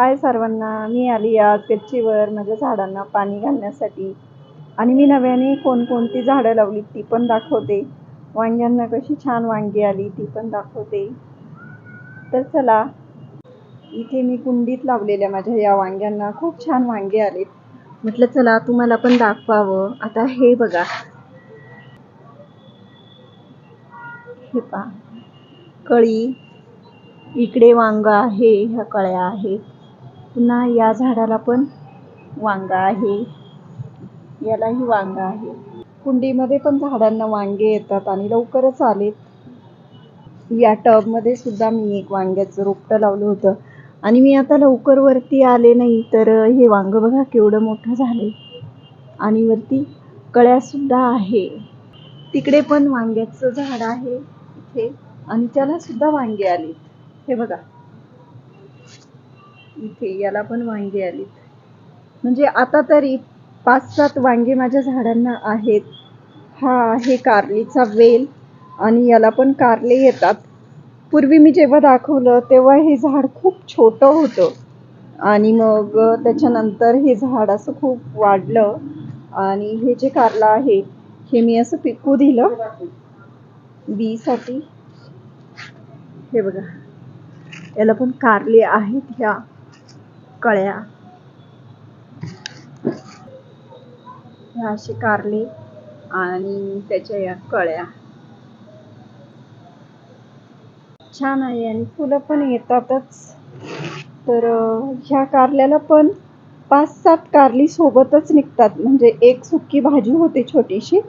हाय सर्वांना मी आली आज गच्चीवर माझ्या झाडांना पाणी घालण्यासाठी. आणि मी नव्याने कोणकोणती झाडं लावली ती पण दाखवते. वांग्यांना कशी छान वांगी आली ती पण दाखवते. तर चला इथे मी कुंडीत लावलेल्या माझ्या या वांग्यांना खूप छान वांगे आलेत. म्हटलं चला तुम्हाला पण दाखवावं. आता हे बघा. हे पहा. कळी. इकडे वांग आहे ह्या कळ्या आहेत. पुन्हा या झाडाला पण वांगा आहे. यालाही वांगा आहे. कुंडीमध्ये पण झाडांना वांगे येतात आणि लवकरच आलेत. या टबमध्ये सुद्धा मी एक वांग्याचं रोपटं लावलं होतं. आणि मी आता लवकर वरती आले नाही तर हे वांग बघा केवढं मोठं झाले आणि वरती कळ्यासुद्धा आहे. तिकडे पण वांग्याचं झाड आहे इथे. आणि त्याला सुद्धा वांगे आलेत. हे बघा. इथे याला पण वांगे आलीत. म्हणजे आता तरी पाच सात वांगे माझ्या झाडांना आहेत. हा आहे कारलीचा वेल आणि याला पण कारले येतात. पूर्वी मी जेव्हा दाखवलं तेव्हा हे झाड खूप छोटं होतं. आणि मग त्याच्यानंतर हे झाड असं खूप वाढलं. आणि हे जे कारलं आहे हे मी असं पिकू दिलं. बीसाठी. हे बघा. याला पण कारले आहेत ह्या. कळ्या. ह्या असे कारले आणि त्याच्या या कळ्या. छान आहे आणि फुलं पण येतातच. तर ह्या कारल्याला पण पाच सात कारली सोबतच निघतात. म्हणजे एक सुकी भाजी होते छोटीशी.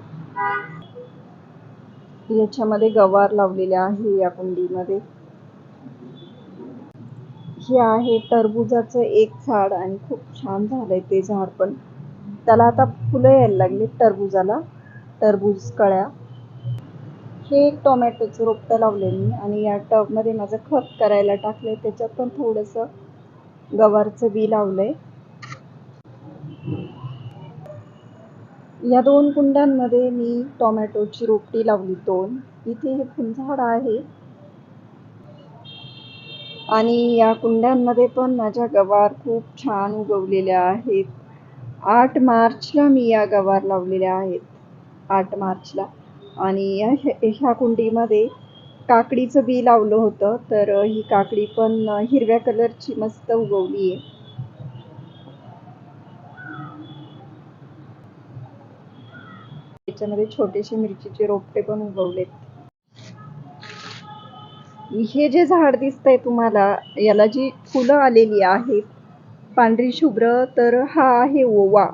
याच्यामध्ये गवार लावलेले आहे या कुंडीमध्ये. हे आहे टरबुजाचं एक झाड आणि खूप छान झालंय ते झाड पण. त्याला आता फुलं यायला लागली टरबुजाला टरबूज कळ्या. हे एक टोमॅटोचं रोपटं लावले मी आणि या टबमध्ये माझं खत करायला टाकलंय. त्याच्यात पण थोडंसं गवारचं बी लावलंय. या दोन कुंड्यांमध्ये मी टोमॅटोची रोपटी लावली दोन. इथे हे फुलझाड आहे. आणि या कुंड्यांमध्ये पण माझ्या गवार खूप छान उगवलेल्या आहेत. आठ मार्चला मी या गवार लावलेल्या आहेत. आठ मार्चला. आणि या ह्या कुंडीमध्ये काकडीचं बी लावलं होतं तर ही काकडी पण हिरव्या कलरची मस्त उगवली आहे. त्याच्यामध्ये छोटेसे मिरचीचे रोपटे पण उगवलेत. हे जे झाड दिसतंय तुम्हाला याला जी फुलं आलेली आहेत पांढरी शुभ्र तर हा आहे ओवा.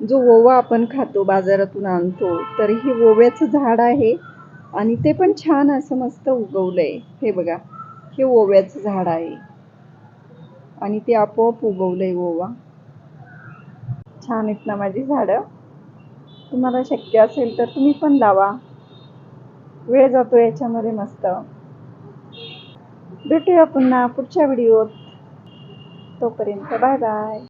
जो ओवा आपण खातो बाजारातून आणतो तर हे ओव्याचं झाड आहे आणि ते पण छान असं मस्त उगवलंय. हे बघा हे ओव्याचं झाड आहे. आणि ते आपोआप उगवलंय ओवा. छान आहेत ना माझी झाडं? तुम्हाला शक्य असेल तर तुम्ही पण लावा. वेळ जातो याच्यामध्ये मस्त. भेटूया पुन्हा पुढच्या व्हिडिओत तोपर्यंत बाय बाय